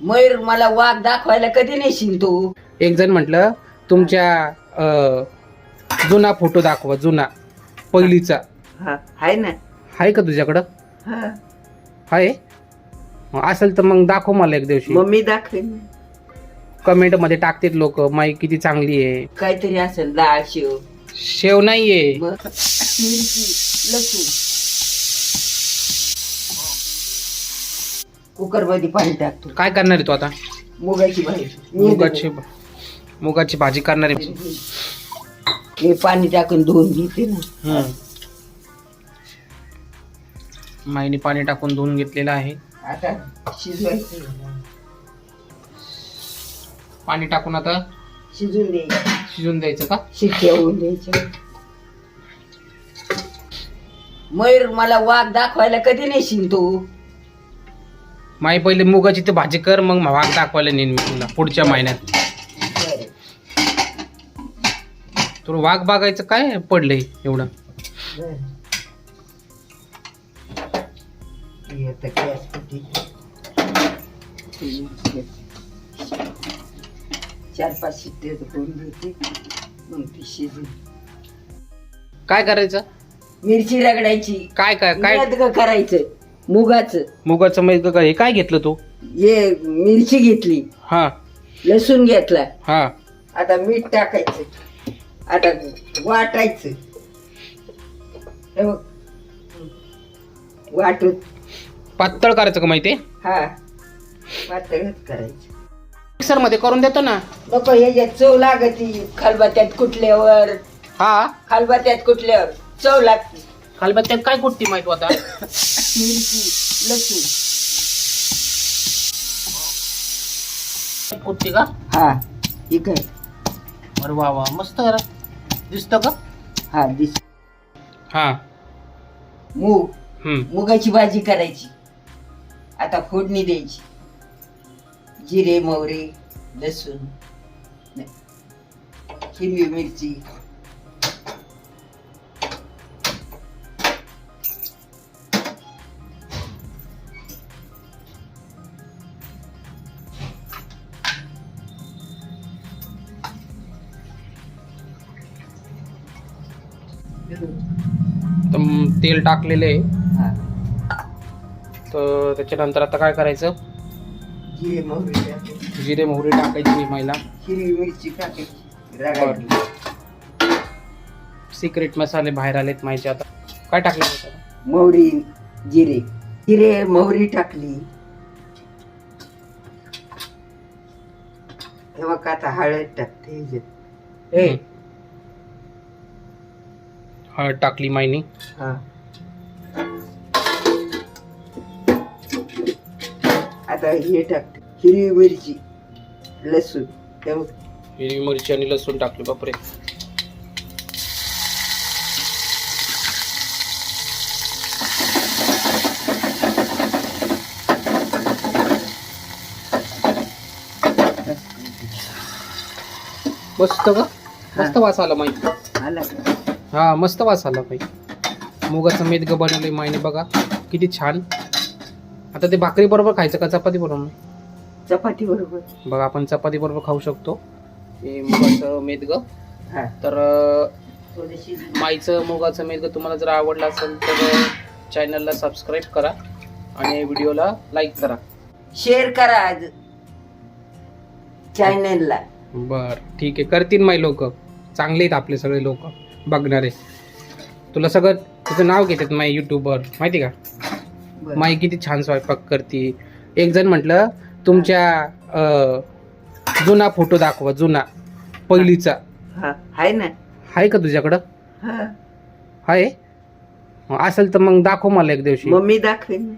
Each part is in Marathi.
मयूर मला वाघ दाखवायला कधी नेशील तू? एक जण म्हटलं तुमच्या अं, जुना फोटो दाखवा जुना पहिलीचा. हा हाय ना. आहे का तुझ्याकडं? हा. आहे मग असेल तर मग दाखव मला एक दिवशी. मग मी दाखवेन. कमेंटमध्ये टाकतात लोक माई किती चांगली आहे. काहीतरी असेल डाळ शेव. शेव नाहीये. मग मिरची लसूण. कुकरमध्ये पाणी टाकतो. काय करणार आहे तू आता? मुगाची भाजी. मुगाची मुगाची भाजी करणार आहे. हे पाणी टाकून धुवून घेते ना. हम्म. माईने पाणी टाकून धुवून घेतलेलं आहे. आता शिजवायचं पाणी टाकून आता शिजून द्यायचं. शिजून द्यायचं का? शिट्ट्या होऊन द्यायच्या. मयूर मला वाघ दाखवायला कधी नेशील तू? माई पहिले मुगाची ते भाजी कर मग वाघ दाखवायला नेईन मी तुला पुढच्या महिन्यात. तुला वाघ बघायचं काय पडलंय एवढं? चार पाच शिट्टे करून देते. मग ती शिजून काय करायचं? मिरची रगडायची. काय काय काय? करायचं? मुगाचं. मुगाचं मग काय हे काय घेतलं तू? हे मिरची घेतली. हा. लसूण घेतला. हा. आता मीठ टाकायचं. आता वाटायचं. हे बघ. वाटून. पातळ करायचं का माहिती? हा. पातळच करायचं. मिक्सरमध्ये करून देतो ना. नको ह्याच्यात चव लागती खलबत्त्यात कुटल्यावर हा. खलबत्त्यात कुटल्यावर चव लागते. खालबत्त्यात काय कुठती माहीत होता? मिरची लसूण. कुठती का? हा ठीक आहे. अरे वा वा मस्त करा दिसतं का? हा दिस हा. मूग मुगाची भाजी करायची. आता फोडणी द्यायची. जिरे मोहरे लसूण हिरवी मिरची. तर तेल टाकलेलं आहे. हा. तर त्याच्यानंतर आता काय करायचं? जिरे मोहरे टाकायची. जिरे मोहरी टाकायची महिला. हिरवी मिरची टाकायची. रगायची. सिक्रेट मसाले बाहेर आलेत माहिती आता. काय टाकलं मोहरी जिरे. जिरे मोहरी टाकली. तेव्हा का आता हळद टाकते ह्याच्यात ए हळद टाकली माईनी. हा. आता हे टाकते. हिरवी मिरची लसूण. हिरवी मिरची आणि लसूण टाकली बापरे. मस्त का मस्त वास आला माई. आला का? हा मस्त वास आला माई मुगाचं मेदगं बनवलंय माईने बघा. किती छान. आता ते भाकरी बरोबर खायचं का चपाती बरोबर? चपाती बरोबर. बघा आपण चपाती बरोबर खाऊ शकतो. हे मुगाचं मेदगं हा. तर माईचं मुगाचं मेदगं तुम्हाला जर आवडलं असेल तर चॅनलला सबस्क्राईब करा आणि व्हिडिओला लाईक करा. शेअर करा आज. चॅनलला बर ठीक आहे. करतील माई लोक. चांगले आहेत आपले सगळे लोक. बघणारे. तुला सगळं तुझं नाव घेतात माई युट्यूबवर माहिती का? माई किती छान स्वयंपाक करते. एक जण म्हटलं तुमच्या जुना फोटो दाखवा जुना पहिलीचा. हाय ना. आहे का तुझ्याकडं? हा. आहे मग असेल तर मग दाखव मला एक दिवशी. मी दाखवेन.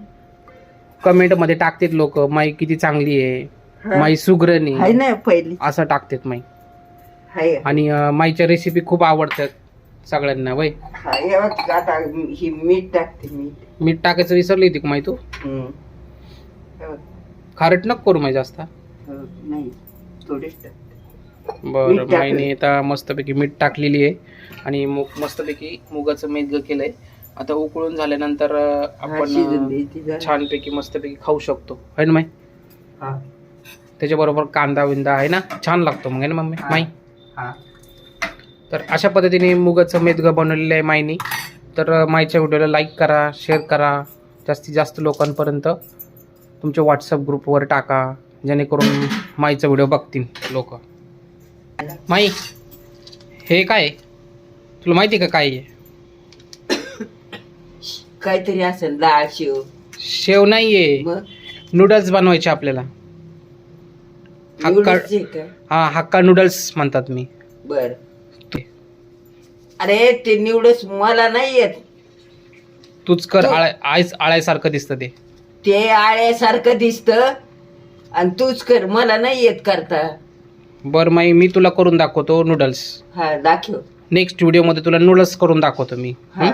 कमेंटमध्ये टाकतात लोक माई किती चांगली आहे. माई सुग्रणी. हाय ना पहिली. असं टाकतात माई. हाय. आणि माईच्या रेसिपी खूप आवडतात. सगळ्यांना वय? हा हे बघ, आता ही मीठ टाकते मीठ. मीठ टाकायचं विसरली होती का माई तू? हम्म. हे बघ, खारट नको करू माई जास्त. हो, नाही थोडीच टाकते बरं टाकलं. माईने आता मस्तपैकी मीठ टाकलेली आहे. आणि मग मस्तपैकी मुगाचं मेदगं केलंय. आता उकळून झाल्यानंतर अं, हा, आपण शिजून द्यायची जरा. छानपैकी मस्तपैकी खाऊ शकतो. है ना माई? हा. त्याच्याबरोबर कांदा विंदा आहे ना? छान लागतो मग ना मम्मी? हा. माई? हा. तर अशा पद्धतीने मुगाचं मेदगं बनवलेलं आहे माईनी. तर अं, माईच्या व्हिडिओला लाईक करा शेअर करा जास्तीत जास्त लोकांपर्यंत तुमच्या व्हॉट्सअप ग्रुपवर टाका जेणेकरून माईचा व्हिडिओ बघतील लोक. माई हे काय? तुला माहिती आहे का काय आहे? काहीतरी असेल डाळ शिव. शेव नाही आहे मग? नूडल्स बनवायचे आपल्याला. हक्का एवढंच आहे का? हा हक्का नूडल्स म्हणतात मी. बर. अरे ते निवडच मला नाही येत. तूच कर आळ्या आळ्यास- आळ्यासारखं दिसतं ते. ते आळ्यासारखं दिसत आणि तूच कर मला नाही येत करता. बरं माई मी तुला करून दाखवतो नूडल्स हा दाखव. नेक्स्ट व्हिडिओमध्ये तुला नूडल्स करून दाखवतो मी. हा? हं?